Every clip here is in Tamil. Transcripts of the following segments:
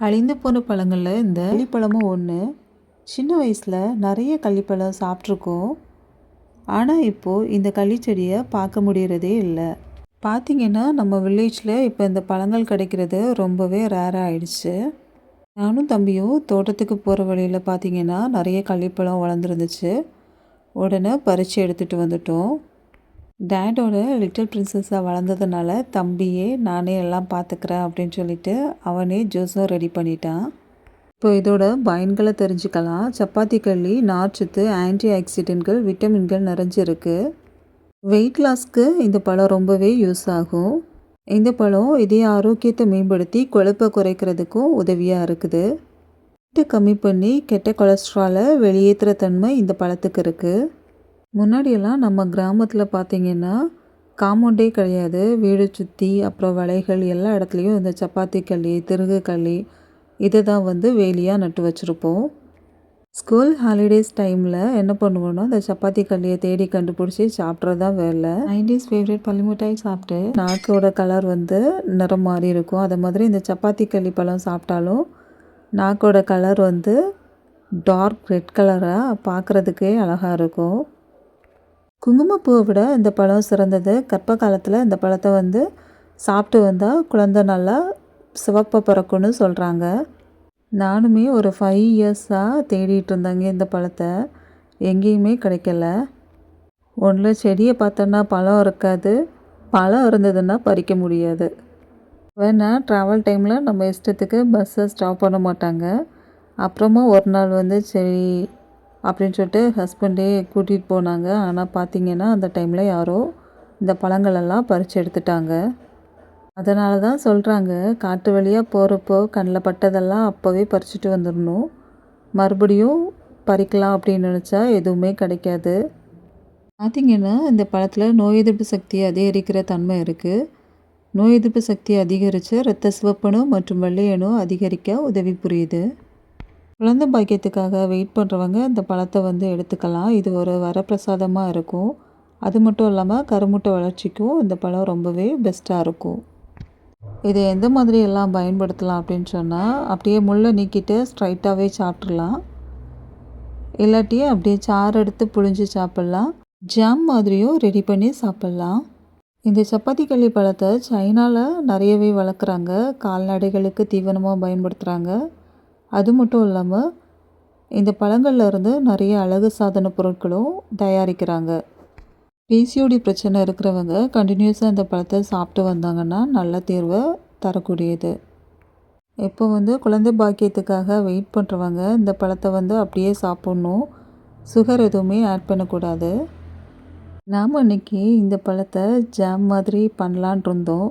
அழிந்து போன பழங்களில் இந்த கள்ளிப்பழமும் ஒன்று சின்ன வயசில் நிறைய கள்ளிப்பழம் சாப்பிட்ருக்கோம் ஆனால் இப்போது இந்த கள்ளிச்செடியை பார்க்க முடிகிறதே இல்லை. பார்த்தீங்கன்னா நம்ம வில்லேஜில் இப்போ இந்த பழங்கள் கிடைக்கிறது ரொம்பவே ரேராக ஆயிடுச்சு. நானும் தம்பியும் தோட்டத்துக்கு போகிற வழியில் பார்த்தீங்கன்னா நிறைய கள்ளிப்பழம் வளர்ந்துருந்துச்சு. உடனே பறித்து எடுத்துகிட்டு வந்துட்டோம். டேடோட லிட்டில் பிரின்சஸாக வளர்ந்ததுனால தம்பியே நானே எல்லாம் பார்த்துக்கிறேன் அப்படின்னு சொல்லிட்டு அவனே ஜூஸும் ரெடி பண்ணிட்டான். இப்போ இதோட பயன்களை தெரிஞ்சுக்கலாம். சப்பாத்தி கள்ளி நார்ச்சத்து ஆன்டி ஆக்சிடென்ட்கள் விட்டமின்கள் நிறைஞ்சிருக்கு. வெயிட் லாஸ்க்கு இந்த பழம் ரொம்பவே யூஸ் ஆகும். இந்த பழம் இதய ஆரோக்கியத்தை மேம்படுத்தி கொழுப்பை குறைக்கிறதுக்கும் உதவியாக இருக்குது. வெயிட்டை கம்மி பண்ணி கெட்ட கொலஸ்ட்ராலை வெளியேற்றுற தன்மை இந்த பழத்துக்கு இருக்குது முன்னாடியெல்லாம் நம்ம கிராமத்தில் பார்த்தீங்கன்னா காம்பவுண்டே கிடையாது. வீடு சுற்றி அப்புறம் வலைகள் எல்லா இடத்துலையும் இந்த சப்பாத்தி களி திருகு களி இதை தான் வந்து வேலியாக நட்டு வச்சுருப்போம். ஸ்கூல் ஹாலிடேஸ் டைமில் என்ன பண்ணுவோன்னா இந்த சப்பாத்தி களியை தேடி கண்டுபிடிச்சி சாப்பிட்றது வேலை. நைன்டிஸ் ஃபேவரட் பள்ளி மிட்டாய் சாப்பிட்டு நாக்கோட கலர் வந்து நிறம் மாறி இருக்கும். அதை மாதிரி இந்த சப்பாத்தி களி பழம் சாப்பிட்டாலும் நாக்கோட கலர் வந்து டார்க் ரெட் கலராக பார்க்குறதுக்கே அழகாக இருக்கும். குங்குமப்பூவை விட இந்த பழம் சிறந்தது. கர்ப்ப காலத்தில் இந்த பழத்தை வந்து சாப்பிட்டு வந்தால் குழந்த நல்லா சிவப்பாக பிறக்கும்னு சொல்கிறாங்க நானுமே ஒரு ஃபைவ் இயர்ஸாக தேடிட்டு இருந்தேங்க இந்த பழத்தை. எங்கேயுமே கிடைக்கல. ஒன்றில் செடியை பார்த்தோன்னா பழம் இருக்காது. பழம் இருந்ததுன்னா பறிக்க முடியாது. வேணா ட்ராவல் டைமில் நம்ம இஷ்டத்துக்கு பஸ்ஸை ஸ்டாப் பண்ண மாட்டாங்க. அப்புறமா ஒரு நாள் வந்து சரி அப்படின்னு சொல்லிட்டு ஹஸ்பண்டே கூட்டிகிட்டு போனாங்க. ஆனால் பார்த்தீங்கன்னா அந்த டைமில் யாரோ இந்த பழங்களெல்லாம் பறித்து எடுத்துட்டாங்க. அதனால தான் சொல்கிறாங்க காட்டு வழியாக போகிறப்போ கண்ணில் பட்டதெல்லாம் அப்போவே பறிச்சுட்டு வந்துடணும். மறுபடியும் பறிக்கலாம் அப்படின்னு நினச்சா எதுவுமே கிடைக்காது. பார்த்திங்கன்னா இந்த பழத்தில் நோய் எதிர்ப்பு சக்தி அதிகரிக்கிற தன்மை இருக்குது நோய் எதிர்ப்பு சக்தி அதிகரித்து இரத்த சிவப்பணு மற்றும் வெள்ளையணு அதிகரிக்க உதவி புரியுது. குழந்தை பாக்கியத்துக்காக வெயிட் பண்ணுறவங்க இந்த பழத்தை வந்து எடுத்துக்கலாம். இது ஒரு வரப்பிரசாதமாக இருக்கும். அது மட்டும் இல்லாமல் கருமுட்டை வளர்ச்சிக்கும் இந்த பழம் ரொம்பவே பெஸ்ட்டாக இருக்கும். இதை எந்த மாதிரி எல்லாம் பயன்படுத்தலாம் அப்படின்னு சொன்னால் அப்படியே முள்ளை நீக்கிட்டு ஸ்ட்ரைட்டாகவே சாப்பிட்றலாம் இல்லாட்டி அப்படியே சாறு எடுத்து புழிஞ்சு சாப்பிட்லாம். ஜாம் மாதிரியும் ரெடி பண்ணி சாப்பிட்லாம். இந்த சப்பாத்தி களி பழத்தை சைனாவில் நிறையவே வளர்க்குறாங்க. கால்நடைகளுக்கு தீவனமாக பயன்படுத்துகிறாங்க அது மட்டும் இல்லாமல் இந்த பழங்கள்ல இருந்து நிறைய அழகு சாதன பொருட்களும் தயாரிக்கிறாங்க. பிசிஓடி பிரச்சனை இருக்கிறவங்க கண்டினியூஸாக இந்த பழத்தை சாப்பிட்டு வந்தாங்கன்னா நல்ல தீர்வை தரக்கூடியது. இப்போ வந்து குழந்தை பாக்கியத்துக்காக வெயிட் பண்ணுறவங்க இந்த பழத்தை வந்து அப்படியே சாப்பிட்ணும். சுகர் எதுவுமே ஆட் பண்ணக்கூடாது. நாம் இன்றைக்கி இந்த பழத்தை ஜாம் மாதிரி பண்ணலான் இருந்தோம்.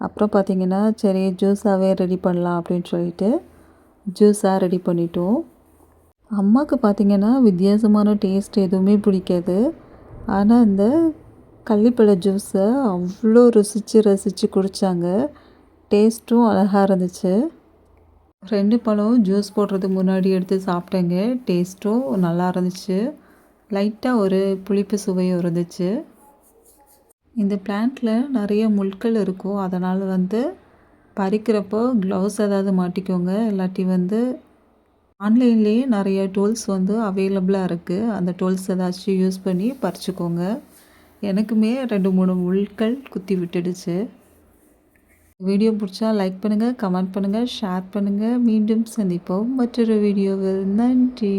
அப்புறம் பார்த்திங்கன்னா சரி ஜூஸாகவே ரெடி பண்ணலாம் அப்படின்னு சொல்லிட்டு ஜூஸாக ரெடி பண்ணிட்டோம். அம்மாவுக்கு பார்த்திங்கன்னா வித்தியாசமான டேஸ்ட் எதுவுமே பிடிக்காது. ஆனால் இந்த கள்ளிப்பழ ஜூஸை அவ்வளோ ருசித்து ரசித்து குடித்தாங்க டேஸ்ட்டும் அழகாக இருந்துச்சு. ரெண்டு பழம் ஜூஸ் போடுறதுக்கு முன்னாடி எடுத்து சாப்பிட்டேங்க. டேஸ்ட்டும் நல்லா இருந்துச்சு. லைட்டாக ஒரு புளிப்பு சுவையும் இருந்துச்சு. இந்த பிளான்ட்டில் நிறைய முட்கள் இருக்கும். அதனால் வந்து பறிக்கிறப்போ க்ளவுஸ் ஏதாவது மாட்டிக்கோங்க. இல்லாட்டி வந்து ஆன்லைன்லேயே நிறைய டூல்ஸ் வந்து அவைலபிளாக இருக்குது அந்த டூல்ஸ் ஏதாச்சும் யூஸ் பண்ணி பறிச்சுக்கோங்க. எனக்குமே ரெண்டு மூணு முள்கள் குத்தி விட்டுடுச்சு. வீடியோ பிடிச்சா லைக் பண்ணுங்கள் கமெண்ட் பண்ணுங்கள் ஷேர் பண்ணுங்கள் மீண்டும் சந்திப்போம். மற்றொரு வீடியோவில் நன்றி.